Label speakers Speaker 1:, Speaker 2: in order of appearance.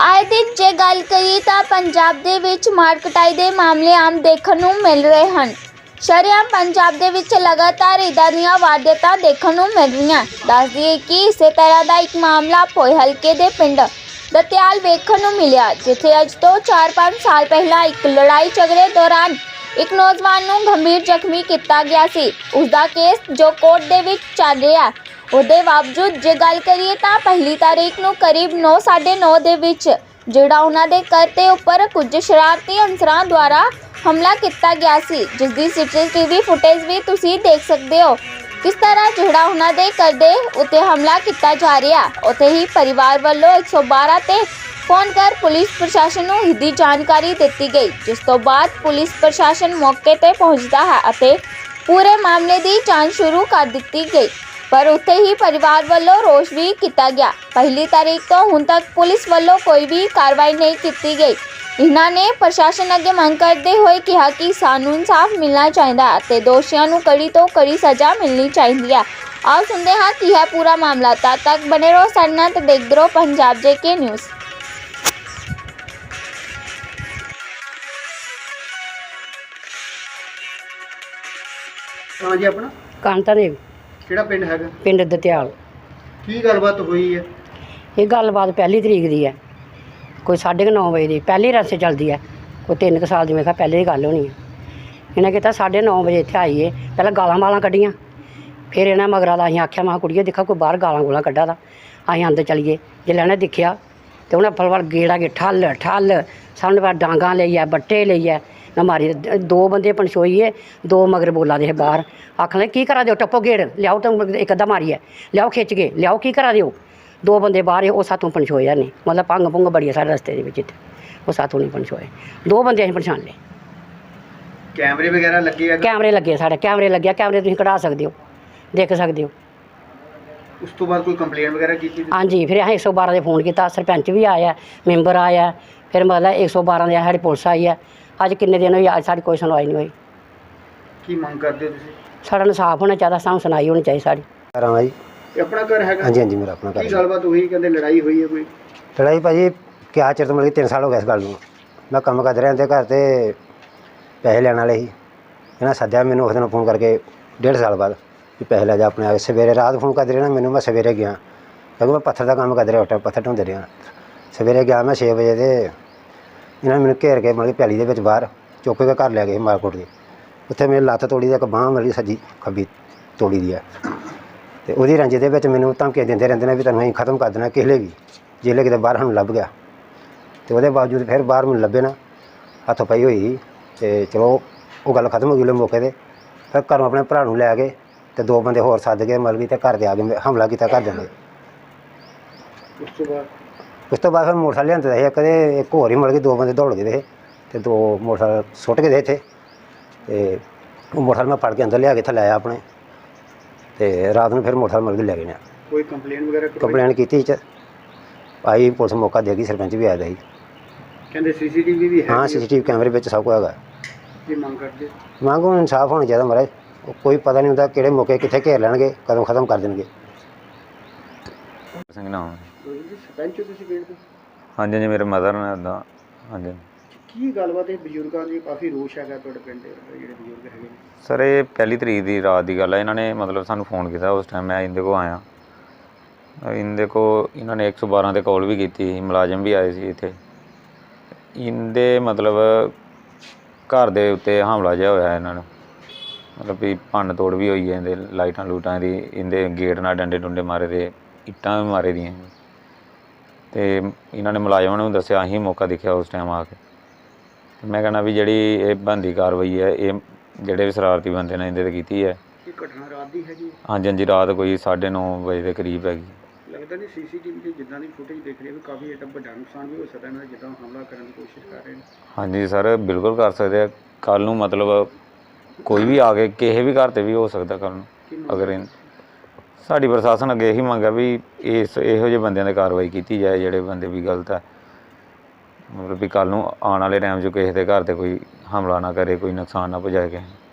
Speaker 1: ਆਏ ਦਿਨ ਜੇ ਗੱਲ ਕਰੀਏ ਤਾਂ ਪੰਜਾਬ ਦੇ ਵਿੱਚ ਮਾਰ ਕਟਾਈ ਦੇ ਮਾਮਲੇ ਆਮ ਦੇਖਣ ਨੂੰ ਮਿਲ ਰਹੇ ਹਨ। ਸ਼ਰੇਆਮ ਪੰਜਾਬ ਦੇ ਵਿੱਚ ਲਗਾਤਾਰ ਇਦਾਂ ਦੀਆਂ ਵਾਰਦਾਤਾਂ ਦੇਖਣ ਨੂੰ ਮਿਲ ਰਹੀਆਂ। ਦੱਸ ਦਈਏ ਕਿ ਇਸੇ ਤਰ੍ਹਾਂ ਦਾ ਇੱਕ ਮਾਮਲਾ ਭੋਏ ਹਲਕੇ ਦੇ ਪਿੰਡ ਦਤਿਆਲ ਵੇਖਣ ਨੂੰ ਮਿਲਿਆ, ਜਿੱਥੇ ਅੱਜ ਤੋਂ 4-5 ਸਾਲ ਪਹਿਲਾਂ ਇੱਕ ਲੜਾਈ ਝਗੜੇ ਦੌਰਾਨ ਇੱਕ ਨੌਜਵਾਨ ਨੂੰ ਗੰਭੀਰ ਜ਼ਖਮੀ ਕੀਤਾ ਗਿਆ ਸੀ। ਉਸ ਦਾ ਕੇਸ ਜੋ ਕੋਰਟ ਦੇ ਵਿੱਚ ਚੱਲ ਰਿਹਾ। ਉਹਦੇ ਬਾਵਜੂਦ ਜੇ ਗੱਲ ਕਰੀਏ ਤਾਂ ਪਹਿਲੀ ਤਾਰੀਖ ਨੂੰ ਕਰੀਬ 9:30 ਦੇ ਵਿੱਚ ਜਿਹੜਾ ਉਹਨਾਂ ਦੇ ਘਰ ਤੇ ਉੱਪਰ ਕੁਝ ਸ਼ਰਾਰਤੀ ਅਨਸਰਾਂ ਦੁਆਰਾ ਹਮਲਾ ਕੀਤਾ ਗਿਆ ਸੀ ਜਿਸ ਦੀ ਸੀਸੀਟੀਵੀ ਫੁਟੇਜ ਵੀ ਤੁਸੀਂ ਦੇਖ ਸਕਦੇ ਹੋ। ਕਿਸ ਤਰ੍ਹਾਂ ਜਿਹੜਾ ਉਹਨਾਂ ਦੇ ਘਰ ਦੇ ਉੱਤੇ ਹਮਲਾ ਕੀਤਾ ਜਾ ਰਿਹਾ, ਉੱਥੇ ਹੀ ਪਰਿਵਾਰ ਵੱਲੋਂ 112 ਤੇ ਫੋਨ ਕਰ ਪੁਲਿਸ ਪ੍ਰਸ਼ਾਸਨ ਨੂੰ ਇਹਦੀ ਜਾਣਕਾਰੀ ਦਿੱਤੀ ਗਈ, ਜਿਸ ਤੋਂ ਬਾਅਦ ਪੁਲਿਸ ਪ੍ਰਸ਼ਾਸਨ ਮੌਕੇ ਤੇ ਪਹੁੰਚਦਾ ਹੈ ਅਤੇ ਪੂਰੇ ਮਾਮਲੇ ਦੀ ਜਾਂਚ ਸ਼ੁਰੂ ਕਰ ਦਿੱਤੀ ਗਈ। ਪਰ ਉੱਥੇ ਹੀ ਪਰਿਵਾਰ ਵੱਲੋਂ ਰੋਸ਼ ਵੀ ਕੀਤਾ ਗਿਆ। ਪਹਿਲੀ ਤਾਰੀਖ ਤੋਂ ਹੁਣ ਤੱਕ ਪੁਲਿਸ ਵੱਲੋਂ ਕੋਈ ਵੀ ਕਾਰਵਾਈ ਨਹੀਂ ਕੀਤੀ ਗਈ। ਇਹਨਾਂ ਨੇ ਪ੍ਰਸ਼ਾਸਨ ਅੱਗੇ ਮੰਗ ਕਰਦੇ ਹੋਏ ਕਿਹਾ ਕਿ ਸਾਨੂੰ ਇਨਸਾਫ ਮਿਲਣਾ ਚਾਹੀਦਾ ਹੈ ਅਤੇ ਦੋਸ਼ੀਆਂ ਨੂੰ ਕੜੀ ਤੋਂ ਕੜੀ ਸਜ਼ਾ ਮਿਲਣੀ ਚਾਹੀਦੀ ਹੈ। ਆਓ ਸੁਣਦੇ ਹਾਂ ਕੀ ਹੈ ਪੂਰਾ ਮਾਮਲਾ। ਤਦ ਤੱਕ ਬਨੇ ਰਹੋ ਸਾਡੇ ਨਾਲ ਤੇ ਦੇਖਦੇ ਰਹੋ ਪੰਜਾਬ ਨਿਊਜ਼।
Speaker 2: ਹਾਂ ਜੀ ਆਪਣਾ।
Speaker 3: ਕਾਂਤਾ ਦੇ
Speaker 2: ਕਿਹੜਾ ਪਿੰਡ ਹੈਗਾ?
Speaker 3: ਪਿੰਡ ਦਤਿਆਲ।
Speaker 2: ਕੀ ਗੱਲਬਾਤ ਹੋਈ ਹੈ?
Speaker 3: ਇਹ ਗੱਲਬਾਤ ਪਹਿਲੀ ਤਰੀਕ ਦੀ ਹੈ। ਕੋਈ 9:30 ਵਜੇ ਦੀ। ਪਹਿਲੀ ਰਸਤੇ ਚੱਲਦੀ ਹੈ। ਕੋਈ 3 ਕੁ ਸਾਲ ਦੀ। ਮੈਂ ਕਿਹਾ ਪਹਿਲੇ ਦੀ ਗੱਲ ਹੋਣੀ ਹੈ। ਇਹਨੇ ਕੀਤਾ 9:30 ਵਜੇ ਇੱਥੇ ਆਈਏ ਪਹਿਲਾਂ ਗਾਲਾਂ ਵਾਲਾਂ ਕੱਢੀਆਂ। ਫਿਰ ਇਹਨਾਂ ਮਗਰਾਂ ਦਾ ਅਸੀਂ ਆਖਿਆ ਮਾ ਕੁੜੀਏ ਦੇਖਾ ਕੋਈ ਬਾਹਰ ਗਾਲਾਂ ਗੋਲਾਂ ਕੱਢਾ ਦਾ ਅਸੀਂ ਅੰਦਰ ਚਲੀਏ। ਜੇ ਲੈਣੇ ਦੇਖਿਆ ਤੇ ਉਹਨੇ ਫਲਵਰ ਗੇੜਾ ਕੇ ਠੱਲ ਠੱਲ ਸਾਹਮਣੇ ਬਾਹਰ ਡਾਂਗਾਂ ਲਈ ਆ ਬੱਟੇ ਲਈ ਆ। ਨਾ ਮਾਰੀ ਦ- ਬੰਦੇ ਪਣਛੋਈਏ ਦੋ ਮਗਰ ਬੋਲਾ ਦੇ ਬਾਹਰ। ਆਖਣ ਲੱਗੇ ਕੀ ਕਰਾ ਦਿਓ ਟੱਪੋ ਗੇੜ ਲਿਆਓ ਤਾਂ ਇੱਕ ਅੱਧਾ ਮਾਰੀਏ ਲਿਆਓ ਖਿੱਚ ਕੇ ਲਿਆਓ ਕੀ ਕਰਾ ਦਿਓ? ਦੋ ਬੰਦੇ ਬਾਹਰ ਉਹ ਸਾਤੋਂ ਪਣਛੋਇਆ ਨਹੀਂ ਮਤਲਬ ਭੰਗ ਭੁੰਗ ਬੜੀ ਆ ਸਾਡੇ ਰਸਤੇ ਦੇ ਵਿੱਚ ਇੱਥੇ। ਉਹ ਸਾਤੋਂ ਨਹੀਂ ਪਣਛੋਏ ਦੋ ਬੰਦੇ ਅਸੀਂ ਪਛਾਣ ਲਏ।
Speaker 2: ਕੈਮਰੇ ਵਗੈਰਾ ਲੱਗੇ ਆ?
Speaker 3: ਕੈਮਰੇ ਲੱਗੇ ਸਾਡੇ ਕੈਮਰੇ ਲੱਗਿਆ ਕੈਮਰੇ ਤੁਸੀਂ ਕਢਾ ਸਕਦੇ ਹੋ ਦੇਖ ਸਕਦੇ ਹੋ।
Speaker 2: ਉਸ ਤੋਂ ਬਾਅਦ ਕੋਈ ਕੰਪਲੇਂਟ ਵਗੈਰਾ ਕੀਤੀ?
Speaker 3: ਹਾਂਜੀ ਫਿਰ ਅਸੀਂ 112 ਦੇ ਫੋਨ ਕੀਤਾ ਸਰਪੰਚ ਵੀ ਆਇਆ ਮੈਂਬਰ ਆਇਆ ਫਿਰ ਮਤਲਬ 112 ਦੇ ਸਾਡੀ ਪੁਲਿਸ ਆਈ ਹੈ ਅੱਜ ਕਿੰਨੇ ਦਿਨ ਹੋਈ ਅੱਜ ਸਾਡੀ ਕੋਈ ਸੁਣਵਾਈ ਨਹੀਂ ਹੋਈ।
Speaker 2: ਕੀ ਮੰਗ ਕਰਦੇ ਹੋ ਤੁਸੀਂ?
Speaker 3: ਸਾਡਾ ਇਨਸਾਫ ਹੋਣਾ ਚਾਹੀਦਾ ਸਾਨੂੰ ਸੁਣਾਈ ਹੋਣੀ ਚਾਹੀਦੀ ਸਾਡੀ।
Speaker 4: ਕਰਾਂ ਜੀ
Speaker 2: ਇਹ ਆਪਣਾ ਘਰ ਹੈਗਾ?
Speaker 4: ਹਾਂਜੀ ਹਾਂਜੀ ਮੇਰਾ ਆਪਣਾ ਘਰ
Speaker 2: ਕੀ
Speaker 4: ਹੈ।
Speaker 2: ਗੱਲਬਾਤ ਹੋਈ? ਕਹਿੰਦੇ ਲੜਾਈ ਹੋਈ ਹੈ ਕੋਈ?
Speaker 4: ਲੜਾਈ ਭਾਜੀ ਕਿਆ ਚਿਰ ਤੋਂ ਮਿਲ ਗਈ 3 ਸਾਲ ਹੋ ਗਏ ਇਸ ਗੱਲ ਨੂੰ। ਮੈਂ ਕੰਮ ਕਰਦਾ ਰਿਹਾ ਤੇ ਘਰ ਤੇ ਪੈਸੇ ਲੈਣ ਵਾਲੇ ਸੀ। ਇਹਨਾਂ ਸੱਦਿਆ ਮੈਨੂੰ ਉਸ ਦਿਨ ਫੋਨ ਕਰਕੇ ਡੇਢ ਸਾਲ ਬਾਅਦ ਵੀ ਪੈਸੇ ਲੈ ਜਾ ਆਪਣੇ ਆ ਸਵੇਰੇ ਰਾਤ ਫੋਨ ਕਰਦੇ ਰਿਹਾ ਮੈਨੂੰ ਮੈਂ ਸਵੇਰੇ ਗਿਆ। ਕਿਉਂਕਿ ਮੈਂ ਪੱਥਰ ਦਾ ਕੰਮ ਕਰਦਾ ਰਿਹਾ ਉੱਟਾ ਪੱਥਰ ਢੋਂਦੇ ਰਿਹਾ। ਸਵੇਰੇ ਗਿਆ ਮੈਂ 6 ਵਜੇ ਤੇ ਇਹਨਾਂ ਨੇ ਮੈਨੂੰ ਘੇਰ ਕੇ ਮਤਲਬ ਕਿ ਪੈਲੀ ਦੇ ਵਿੱਚ ਬਾਹਰ ਚੁੱਕ ਕੇ ਘਰ ਲੈ ਗਏ ਮਾਰਕੋਟ ਦੇ। ਉੱਥੇ ਮੇਰੀ ਲੱਤ ਤੋੜੀ ਦੀ ਇੱਕ ਬਾਂਹ ਮੇਰੀ ਸੱਜੀ ਖੱਬੀ ਤੋੜੀ ਦੀ ਹੈ ਤੇ ਉਹਦੀ ਰੰਜੇ ਦੇ ਵਿੱਚ ਮੈਨੂੰ ਧਮਕੀਆਂ ਦਿੰਦੇ ਰਹਿੰਦੇ ਨੇ ਵੀ ਤੈਨੂੰ ਅਸੀਂ ਖਤਮ ਕਰ ਦੇਣਾ ਕਿਸੇ ਲਈ ਵੀ ਜੇ ਕਿਤੇ ਬਾਹਰ ਸਾਨੂੰ ਲੱਭ ਗਿਆ। ਤੇ ਉਹਦੇ ਬਾਵਜੂਦ ਫਿਰ ਬਾਹਰ ਮੈਨੂੰ ਲੱਭੇ ਨਾ, ਹੱਥੋਂ ਪਈ ਹੋਈ ਸੀ ਤੇ ਚਲੋ ਉਹ ਗੱਲ ਖਤਮ ਹੋ ਗਈ ਉਹਦੇ ਮੌਕੇ ਤੇ। ਫਿਰ ਘਰੋਂ ਆਪਣੇ ਭਰਾ ਨੂੰ ਲੈ ਕੇ ਤੇ ਦੋ ਬੰਦੇ ਹੋਰ ਸੱਦ ਕੇ ਮਤਲਬ ਕਿ ਤੇ ਘਰ ਦੇ ਆ ਕੇ ਹਮਲਾ ਕੀਤਾ ਘਰ ਦੇ ਨੇ।
Speaker 2: ਉਸ ਤੋਂ ਬਾਅਦ?
Speaker 4: ਉਸ ਤੋਂ ਬਾਅਦ ਫਿਰ ਮੋਟਰਸਾਈਕਲ ਲਿਆਂਦੇ ਸੀ ਕਦੇ ਇੱਕ ਹੋਰ ਹੀ ਮਤਲਬ ਕਿ ਦੋ ਬੰਦੇ ਦੌੜ ਗਏ ਦੇ ਤੇ ਦੋ ਮੋਟਰਸਾਈਕਲ ਸੁੱਟ ਗਏ ਦੇ ਇੱਥੇ ਤੇ ਉਹ ਮੋਟਰਸਾਈਕਲ ਮੈਂ ਫੜ ਕੇ ਅੰਦਰ ਲਿਆ ਕੇ ਥੱਲੇ ਆਇਆ ਆਪਣੇ ਤੇ ਰਾਤ ਨੂੰ ਫਿਰ ਮੋਟਰਸਾਈਕਲ ਮਤਲਬ ਕਿ ਲੈ ਗਏ ਨੇ।
Speaker 2: ਕੋਈ ਕੰਪਲੇਂਟ ਵਗੈਰਾ?
Speaker 4: ਕੰਪਲੇਨ ਕੀਤੀ ਚ ਆਈ ਪੁਲਿਸ ਮੌਕਾ ਦੇ ਗਈ ਸਰਪੰਚ ਵੀ ਆਇਆ ਦਾ ਸੀ।
Speaker 2: ਕਹਿੰਦੇ ਸੀਸੀਟੀਵੀ ਵੀ ਹੈ
Speaker 4: ਹਾਂ ਸੀਸੀਟੀਵੀ ਕੈਮਰੇ ਵਿੱਚ ਸਭ ਕੁਝ ਹੈਗਾ।
Speaker 2: ਕੀ ਮੰਗ ਕਰਦੇ?
Speaker 4: ਮੰਗ ਹੁਣ ਇਨਸਾਫ ਹੋਣਾ ਚਾਹੀਦਾ ਮਹਾਰਾਜ ਉਹ ਕੋਈ ਪਤਾ ਨਹੀਂ ਹੁੰਦਾ ਕਿਹੜੇ ਮੌਕੇ ਕਿੱਥੇ ਘੇਰ ਲੈਣਗੇ ਕਦੋਂ ਖਤਮ ਕਰ ਦੇਣਗੇ।
Speaker 5: ਸਿੰਘ ਨਾਮ।
Speaker 2: ਜੀ ਸਰਪੰਚ ਹੋ ਤੁਸੀਂ ਪਿੰਡ ਦੇ
Speaker 5: ਹਾਂਜੀ ਹਾਂਜੀ ਮੇਰੇ ਮਦਰ ਨੇ ਦਾ ਹਾਂਜੀ।
Speaker 2: ਕੀ ਗੱਲਬਾਤ ਹੈ ਬਜ਼ੁਰਗਾਂ ਦੀ? ਕਾਫੀ ਰੋਸ਼ ਹੈਗਾ ਤੁਹਾਡੇ ਪਿੰਡ ਦੇ ਜਿਹੜੇ ਬਜ਼ੁਰਗ ਹੈਗੇ ਨੇ।
Speaker 5: ਸਰ ਇਹ ਪਹਿਲੀ ਤਰੀਕ ਦੀ ਰਾਤ ਦੀ ਗੱਲ ਹੈ। ਇਹਨਾਂ ਨੇ ਮਤਲਬ ਸਾਨੂੰ ਫੋਨ ਕੀਤਾ ਉਸ ਟਾਈਮ ਮੈਂ ਇਹਦੇ ਕੋ ਆਇਆ। ਇਹਦੇ ਕੋ ਇਹਨਾਂ ਨੇ 112 ਤੇ ਕਾਲ ਵੀ ਕੀਤੀ ਸੀ ਮੁਲਾਜ਼ਮ ਵੀ ਆਏ ਸੀ ਇੱਥੇ। ਇਹਦੇ ਮਤਲਬ ਘਰ ਦੇ ਉੱਤੇ ਹਮਲਾ ਜਿਹਾ ਹੋਇਆ ਇਹਨਾਂ ਨੂੰ। ਮਤਲਬ ਵੀ ਭੰਨ ਤੋੜ ਵੀ ਹੋਈ ਹੈ ਇਹਦੇ ਲਾਈਟਾਂ ਲੂਟਾਂ ਦੀ ਇਹਦੇ ਗੇਟ ਨਾਲ ਡੰਡੇ ਡੁੰਡੇ ਮਾਰੇ ਦੇ ਇੱਟਾਂ ਵੀ ਮਾਰੇ ਦੀਆਂ। ਤੇ ਇਹਨਾਂ ਨੇ ਮੁਲਾਜ਼ਮਾਂ ਨੂੰ ਦੱਸਿਆ ਅਸੀਂ ਮੌਕਾ ਦੇਖਿਆ ਉਸ ਟਾਈਮ ਆ ਕੇ। ਮੈਂ ਕਹਿੰਦਾ ਵੀ ਜਿਹੜੀ ਇਹ ਬੰਦੀ ਕਾਰਵਾਈ ਹੈ ਇਹ ਜਿਹੜੇ ਵੀ ਸ਼ਰਾਰਤੀ ਬੰਦੇ ਨੇ ਇਹਦੇ ਤੇ ਕੀਤੀ ਹੈ।
Speaker 2: ਇਹ ਘਟਨਾ ਰਾਤ ਦੀ ਹੈਗੀ ਹੈ।
Speaker 5: ਹਾਂਜੀ ਹਾਂਜੀ ਰਾਤ ਕੋਈ 9:30 ਵਜੇ ਦੇ ਕਰੀਬ ਹੈਗੀ।
Speaker 2: ਲੱਗਦਾ ਨਹੀਂ ਸੀਸੀਟੀਵੀ ਤੇ ਜਿੱਦਾਂ ਦੀ ਫੁਟੇਜ ਦੇਖ ਰਹੀ ਹੈ ਵੀ ਕਾਫੀ ਏਡਾ ਵੱਡਾ ਨੁਕਸਾਨ ਵੀ ਹੋ ਸਕਦਾ ਇਹਨਾਂ ਦਾ ਜਿੱਦਾਂ ਹਮਲਾ ਕਰਨ ਦੀ ਕੋਸ਼ਿਸ਼ ਕਰ ਰਹੇ ਨੇ।
Speaker 5: ਹਾਂਜੀ ਸਰ ਬਿਲਕੁਲ ਕਰ ਸਕਦੇ ਆ। ਕੱਲ ਨੂੰ ਮਤਲਬ ਕੋਈ ਵੀ ਆ ਕੇ ਕਿਸੇ ਵੀ ਘਰ ਤੇ ਵੀ ਹੋ ਸਕਦਾ ਕੱਲ ਨੂੰ ਅਗਰ ਇਹ- ਸਾਡੀ ਪ੍ਰਸ਼ਾਸਨ ਅੱਗੇ ਇਹੀ ਮੰਗ ਹੈ ਵੀ ਇਸ ਇਹੋ ਜਿਹੇ ਬੰਦਿਆਂ 'ਤੇ ਕਾਰਵਾਈ ਕੀਤੀ ਜਾਏ, ਜਿਹੜੇ ਬੰਦੇ ਵੀ ਗਲਤ ਹੈ ਮਤਲਬ ਵੀ ਕੱਲ ਨੂੰ ਆਉਣ ਵਾਲੇ ਟਾਈਮ 'ਚ ਕਿਸੇ ਦੇ ਘਰ ਤੇ ਕੋਈ ਹਮਲਾ ਨਾ ਕਰੇ, ਕੋਈ ਨੁਕਸਾਨ ਨਾ ਪਹੁੰਚਾਏ ਕਿਸੇ